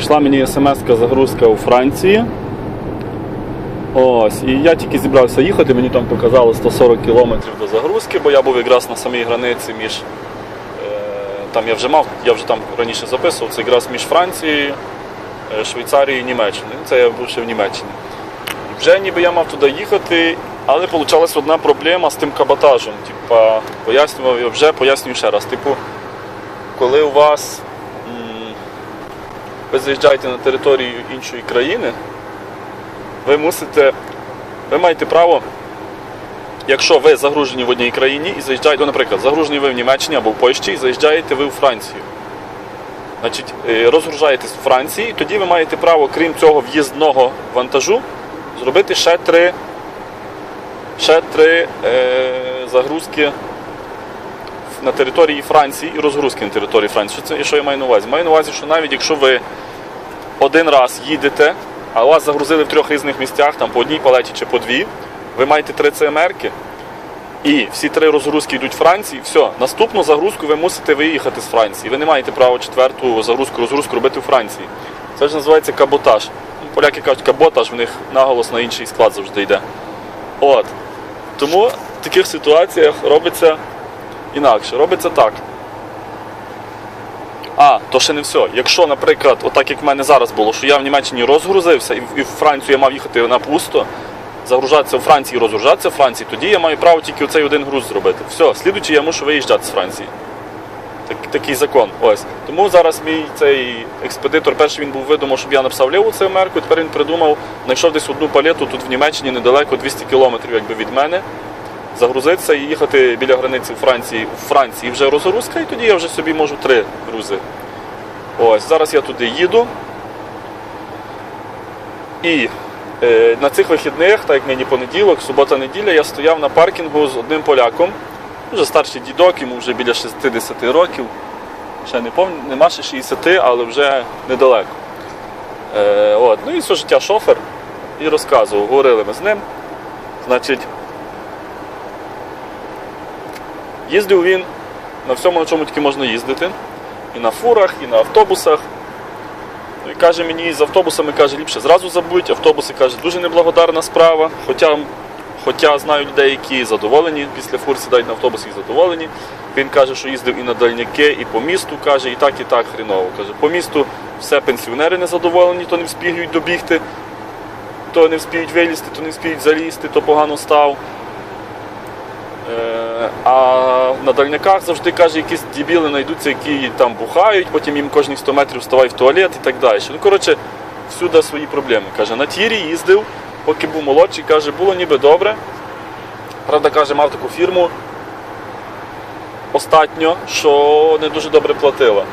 прийшла мені смс загрузка у Франції. Ось, і я тільки зібрався їхати, мені там показали 140 кілометрів до загрузки, бо я був якраз на самій границі між. е, Там я вже мав, я вже там раніше записував, це якраз між Францією, е, Швейцарією і Німеччиною. Це я був ще в Німеччині. І вже ніби я мав туди їхати, але вийшла одна проблема з тим каботажем. Типа, пояснював я вже, пояснюю ще раз. Типу, коли у вас ви заїжджаєте на територію іншої країни, ви мусите, ви маєте право, якщо ви загружені в одній країні і заїжджаєте, ну, наприклад, загружені ви в Німеччині або в Польщі і заїжджаєте ви у Францію. Значить, е, розгружаєтесь в Франції, і тоді ви маєте право, крім цього в'їзного вантажу, зробити ще три, ще три е, загрузки на території Франції і розгрузки на території Франції. Що, це, що я маю на увазі? Маю на увазі, що навіть якщо ви один раз їдете, а вас загрузили в трьох різних місцях, там по одній палеті чи по дві, ви маєте три ЦМРки, і всі три розгрузки йдуть в Франції, все, наступну загрузку ви мусите виїхати з Франції. Ви не маєте права четверту загрузку, розгрузку робити у Франції. Це ж називається каботаж. Поляки кажуть каботаж, в них наголос на інший склад завжди йде. От. Тому в таких ситуаціях робиться інакше. Робиться так. А, то ще не все. Якщо, наприклад, отак як в мене зараз було, що я в Німеччині розгрузився і в Францію я мав їхати на пусто, загружатися в Франції і розгружатися в Франції, тоді я маю право тільки оцей один груз зробити. Все, слідуючи, я мушу виїжджати з Франції. Так, такий закон. Ось. Тому зараз мій цей експедитор, перший він був видумав, щоб я написав ліву ЦМР, тепер він придумав, знайшов десь одну палету тут в Німеччині недалеко 200 кілометрів від мене. Загрузитися і їхати біля границі Франції Франції вже розгрузка, і тоді я вже собі можу три грузи. Ось, зараз я туди їду. І е, на цих вихідних, так як нині понеділок, субота-неділя, я стояв на паркінгу з одним поляком. Вже старший дідок, йому вже біля 60 років. Ще не пов... нема ще 60, але вже недалеко. Е, от. Ну і все життя шофер. І розказував, говорили ми з ним. Значить, їздив він на всьому, на чому тільки можна їздити. І на фурах, і на автобусах. І каже мені, з автобусами каже, ліпше зразу забудь. Автобуси каже, дуже неблагодарна справа. Хоча, хоча знаю людей, які задоволені після фур сідають на автобус і задоволені. Він каже, що їздив і на дальняки, і по місту, каже, і так, і так хріново. Каже, по місту все пенсіонери незадоволені, то не вспіють добігти, то не вспіють вилізти, то не вспіють залізти, то погано став. Е, А на дальняках завжди каже, якісь дебіли знайдуться, які там бухають, потім їм кожні 100 метрів вставай в туалет і так далі. Ну, коротше, всюди свої проблеми. Каже, на тірі їздив, поки був молодший, каже, було ніби добре. Правда, каже, мав таку фірму остатньо, що не дуже добре платила.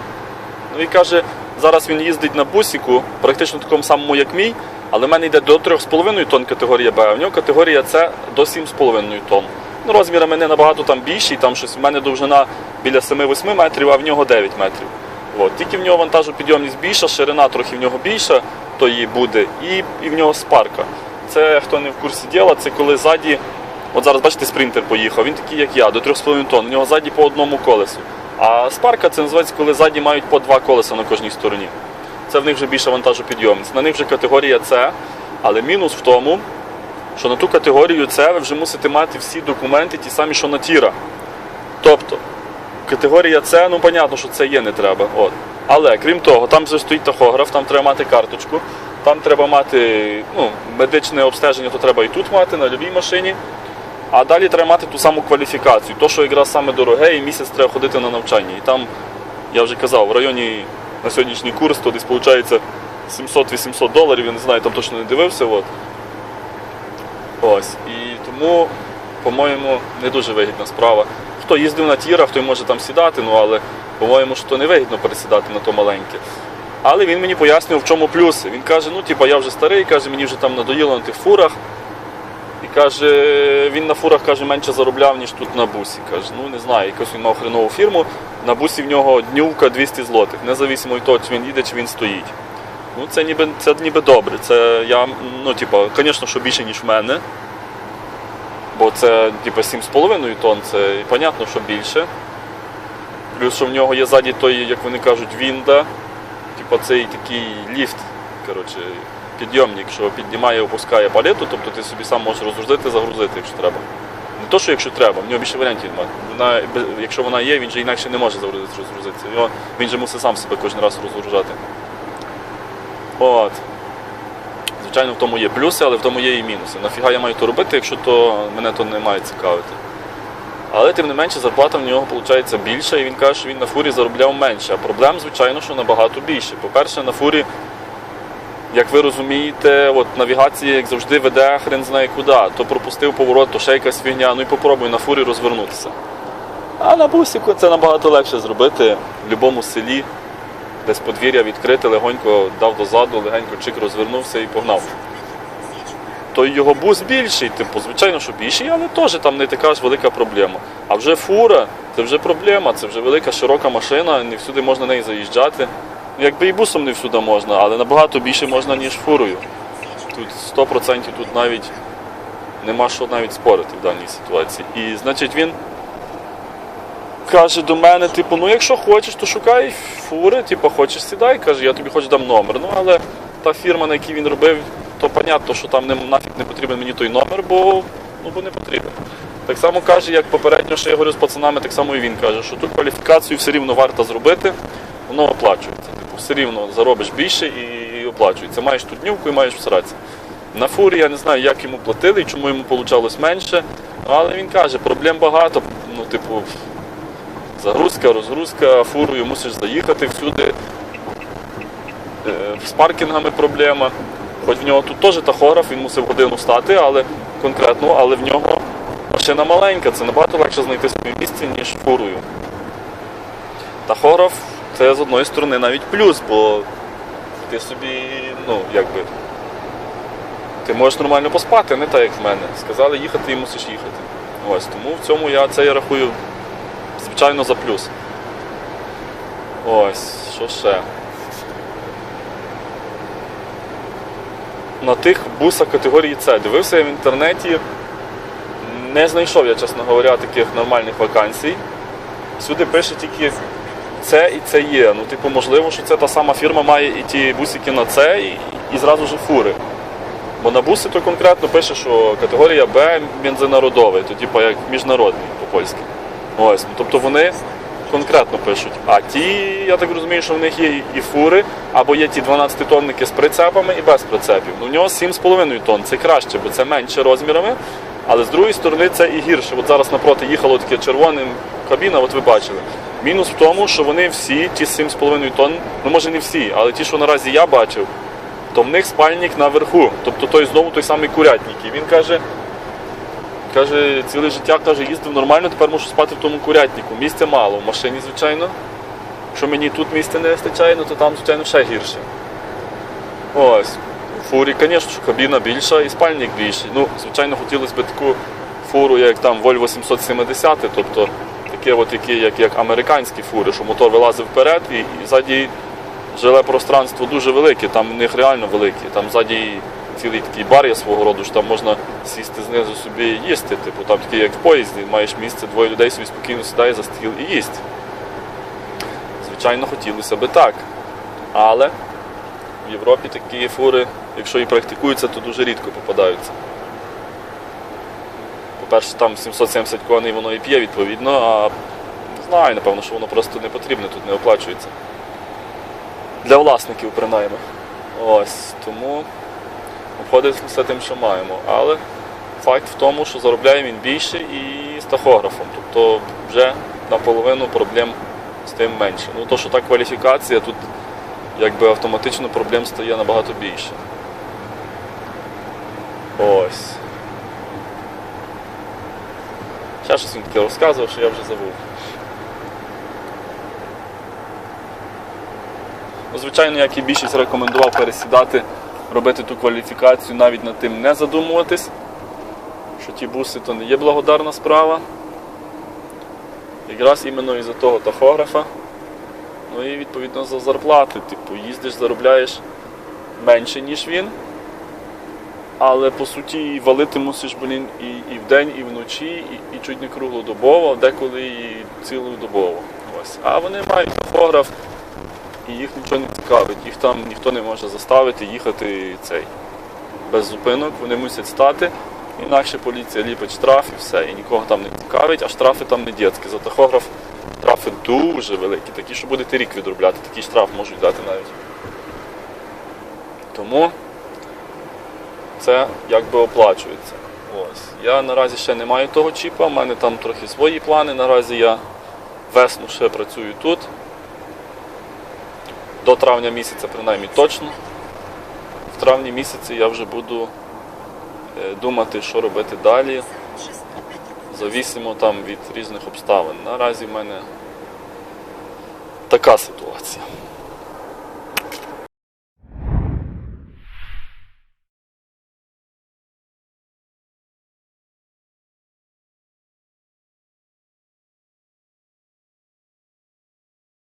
Ну і каже, зараз він їздить на бусіку, практично такому самому, як мій, але в мене йде до 3,5 тонн категорія Б, а в нього категорія С до 7,5 тонн. Ну, розмірами не набагато там більші, там щось в мене довжина біля 7-8 метрів, а в нього 9 метрів. От. Тільки в нього вантажопідйомність більша, ширина трохи в нього більша, то її буде, і, і в нього спарка. Це хто не в курсі діла, це коли ззаді, от зараз бачите, спринтер поїхав, він такий, як я, до 3,5 тонн, у нього ззаді по одному колесу. А спарка це називається, коли ззаді мають по два колеса на кожній стороні. Це в них вже більша вантажопідйомність. На них вже категорія С, але мінус в тому, що на ту категорію С ви вже мусите мати всі документи, ті самі, що на тіра. Тобто, категорія С, ну понятно, що це є, не треба. От. Але крім того, там вже стоїть тахограф, там треба мати карточку, там треба мати ну, медичне обстеження, то треба і тут мати, на любій машині. А далі треба мати ту саму кваліфікацію. То, що якраз саме дороге, і місяць треба ходити на навчання. І там, я вже казав, в районі на сьогоднішній курс, то десь виходить 700-800 доларів, я не знаю, там точно не дивився. От. Ось. І тому, по-моєму, не дуже вигідна справа. Хто їздив на тірах, той може там сідати, ну але, по-моєму, що не вигідно пересідати на то маленьке. Але він мені пояснював, в чому плюси. Він каже, ну типа я вже старий, каже, мені вже там надоїло на тих фурах. І каже, він на фурах каже, менше заробляв, ніж тут на бусі. Каже, ну не знаю, якось він мав хренову фірму. На бусі в нього днювка 200 злотих, незалежно від того, чи він їде, чи він стоїть. Ну, це ніби, це ніби добре. Це я, ну, типу, звісно, що більше, ніж в мене. Бо це, типу, 7,5 тонн, це і понятно, що більше. Плюс, що в нього є ззаді той, як вони кажуть, вінда. типу, цей такий ліфт, коротше, підйомник, що піднімає і опускає палету, тобто ти собі сам можеш розгрузити, загрузити, якщо треба. Не то, що якщо треба, в нього більше варіантів немає. Вона, якщо вона є, він же інакше не може загрузити, розгрузитися. Його, він же мусить сам себе кожен раз розгружати. От. Звичайно, в тому є плюси, але в тому є і мінуси. Нафіга я маю то робити, якщо то мене то не має цікавити. Але тим не менше зарплата в нього виходить більша, і він каже, що він на фурі заробляв менше. А проблем, звичайно, що набагато більше. По-перше, на фурі, як ви розумієте, от навігація, як завжди, веде хрен знає куди. То пропустив поворот, то ще якась фігня. Ну і попробуй на фурі розвернутися. А на бусіку це набагато легше зробити в будь-якому селі, десь подвір'я відкрите, легонько дав дозаду, легенько чик розвернувся і погнав. То його бус більший, типу, звичайно, що більший, але теж там не така ж велика проблема. А вже фура це вже проблема, це вже велика широка машина, не всюди можна нею заїжджати. Якби і бусом не всюди можна, але набагато більше можна, ніж фурою. Тут 100% тут навіть нема що навіть спорити в даній ситуації. І значить він каже до мене, типу, ну якщо хочеш, то шукай фури, типу, хочеш сідай, каже, я тобі хоч дам номер. Ну але та фірма, на якій він робив, то понятно, що там не, нафіг не потрібен мені той номер, бо, ну, бо не потрібен. Так само каже, як попередньо, що я говорю з пацанами, так само і він каже, що ту кваліфікацію все рівно варто зробити, воно оплачується. Типу, все рівно заробиш більше і оплачується. Маєш ту днювку і маєш всратися. На фурі я не знаю, як йому платили і чому йому вийшло менше. Але він каже, проблем багато. Ну, типу, загрузка, розгрузка, фурою мусиш заїхати всюди. Е, З паркінгами проблема. Хоч в нього тут теж тахограф, він мусив годину стати, але конкретно, але в нього машина маленька, це набагато легше знайти собі місце, ніж фурою. Тахограф це з одної сторони навіть плюс, бо ти собі, ну, якби. Ти можеш нормально поспати, не так як в мене. Сказали їхати і мусиш їхати. Ось, тому в цьому я це я рахую, звичайно, за плюс. Ось, що ще? На тих бусах категорії С. Дивився я в інтернеті, не знайшов я, чесно говоря, таких нормальних вакансій. Всюди пише тільки це і це є. Ну, типу, можливо, що це та сама фірма має і ті бусики на це, і, і зразу ж фури. Бо на буси то конкретно пише, що категорія Б бензинародовий, то типу як міжнародний по-польськи. Ось, ну, тобто вони конкретно пишуть. А ті, я так розумію, що в них є і фури, або є ті 12-тонники з прицепами і без прицепів. Ну, в нього 7,5 тонн, це краще, бо це менше розмірами. Але з другої сторони це і гірше. От зараз напроти їхало таке червоне кабіна, от ви бачили. Мінус в тому, що вони всі, ті 7,5 тонн, ну може не всі, але ті, що наразі я бачив, то в них спальник наверху. Тобто той знову той самий курятник. І він каже, каже, ціле життя каже, їздив нормально, тепер можу спати в тому курятнику. Місця мало в машині, звичайно. Якщо мені тут місця не вистачає, ну то там, звичайно, ще гірше. Ось. У фурі, звісно, що кабіна більша і спальник більший. Ну, звичайно, хотілося б таку фуру, як там Volvo 770, тобто таке, от, які, як, як американські фури, що мотор вилазив вперед і, і ззаді жиле пространство дуже велике, там в них реально велике. Там ззаді цілий такий бар є свого роду, що там можна сісти знизу собі і їсти. Типу, там такий, як в поїзді, маєш місце, двоє людей собі спокійно сідає за стіл і їсть. Звичайно, хотілося би так. Але в Європі такі фури, якщо і практикуються, то дуже рідко попадаються. По-перше, там 770 коней воно і п'є відповідно, а не знаю, напевно, що воно просто не потрібне, тут не оплачується. Для власників, принаймні. Ось, тому обходимося тим, що маємо. Але факт в тому, що заробляє він більше і з тахографом. Тобто вже наполовину проблем з тим менше. Ну, то, що та кваліфікація, тут якби автоматично проблем стає набагато більше. Ось. Ще щось він таке розказував, що я вже забув. Ну, Звичайно, як і більшість рекомендував пересідати, робити ту кваліфікацію, навіть над тим не задумуватись, що ті буси то не є благодарна справа. Якраз іменно із-за того тахографа. Ну і відповідно за зарплати. Типу, їздиш, заробляєш менше, ніж він. Але по суті валити мусиш блін, і, і вдень, і вночі, і, і чуть не круглодобово, деколи і цілодобово. Ось. А вони мають тахограф, і їх нічого не цікавить. Їх там ніхто не може заставити їхати цей без зупинок. Вони мусять стати. Інакше поліція ліпить штраф і все. І нікого там не цікавить, а штрафи там не дітські. За тахограф штрафи дуже великі, такі, що будете рік відробляти. Такий штраф можуть дати навіть. Тому це якби оплачується. Ось. Я наразі ще не маю того чіпа, в мене там трохи свої плани. Наразі я весну ще працюю тут. До травня місяця, принаймні точно. В травні місяці я вже буду е, думати, що робити далі. Завісимо там від різних обставин. Наразі в мене така ситуація.